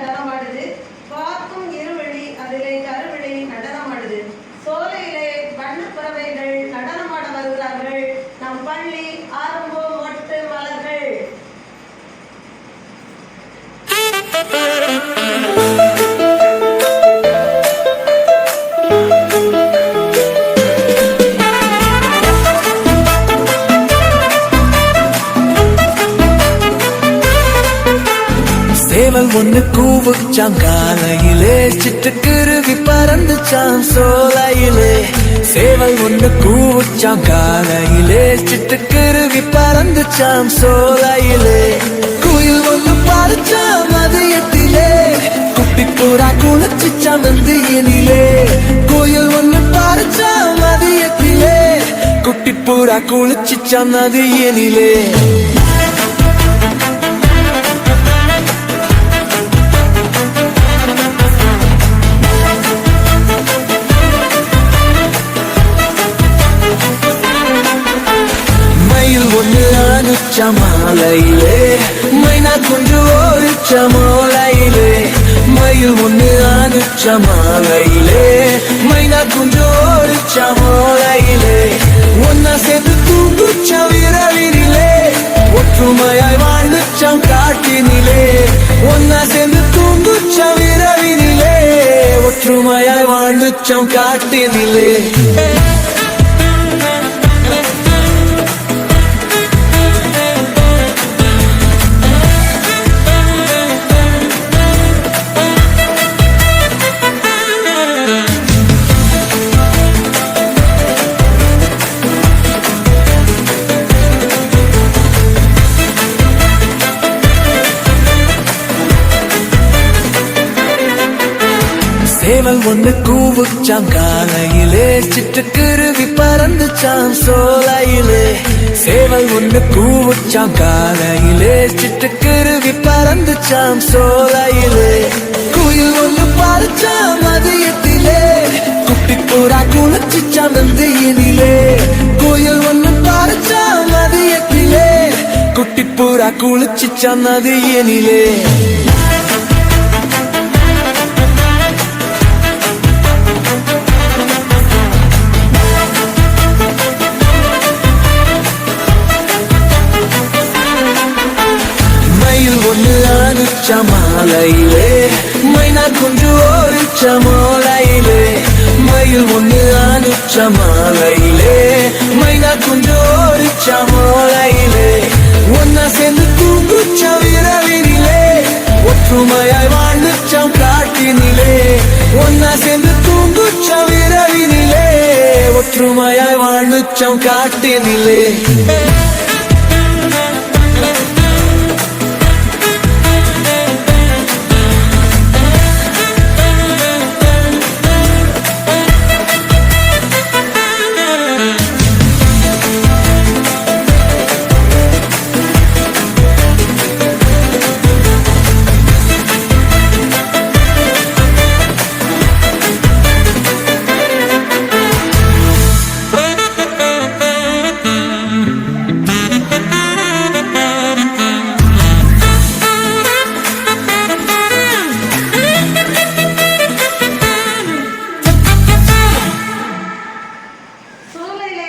நடனமாடுது பார்க்கும் சேவல் ஒண்ணு கூவுச்சாம். காலையிலே சிட்டுக்குருவி பறந்துச்சாம். சோலையிலே சேவல் ஒண்ணு கூவுச்சாம். காலையிலே சிட்டுக்குருவி பறந்துச்சாம். சோலையிலே குயில் ஒண்ணு பாடுச்சாம் மதியத்திலே குட்டி புறா குளிச்சுச்சாம் நந்தியனிலே. குயில் ஒண்ணு பாடுச்சாம் மதியத்திலே குட்டி புறா குளிச்சுச்சாம் நதியனிலே ஆணுச்ச மாலையிலே மைனா கொஞ்சம் ஓடிச்ச மாலையிலே மயில் ஒண்ணு ஆணுச்ச மாலையிலே மைனா கொஞ்சம் ஓடிச்ச மாலையிலே ஒன்னா சேர்ந்து தூங்குச்ச விரவினிலே ஒற்றுமையாய் வாழ்ந்துச்சாம் காட்டினிலே ஒன்னா சேர்ந்து தூங்குச்ச விரவினிலே ஒற்றுமையாய் வாழ்ந்துச்சாம் காட்டினிலே. சேவல் ஒண்ணு கூவுச்சாம் காலையிலே. சிட்டுக்குருவி பறந்துச்சாம் சோலையிலே. சேவல் ஒண்ணு கூவுச்சாம் காலையிலே. சிட்டுக்குருவி பறந்துச்சாம் சோலையிலே. குயில் ஒண்ணு பாடுச்சாம் மதியத்திலே. குட்டி புறா குளிச்சுச்சாம் நந்தியினிலே. குயில் ஒண்ணு பாடுச்சாம் மதியத்திலே. குட்டி பூரா குளிச்சுச்சாம் நதியனிலே. மாலையிலே மைனா கொஞ்சம் ஓடிச்ச மாலையிலே மயில் ஒன்று ஆணுச்ச மாலையிலே மைனா கொஞ்சம் ஓடிச்ச மாலையிலே ஒன்னா சேர்ந்து தூங்குச்ச விரவினிலே ஒற்றுமையாய் வாழ்ந்துச்சாம் காட்டினிலே ஒன்னா சேர்ந்து தூங்குச்ச விரவினிலே ஒற்றுமையாய் வாழ்ந்துச்சம் காட்டினிலே.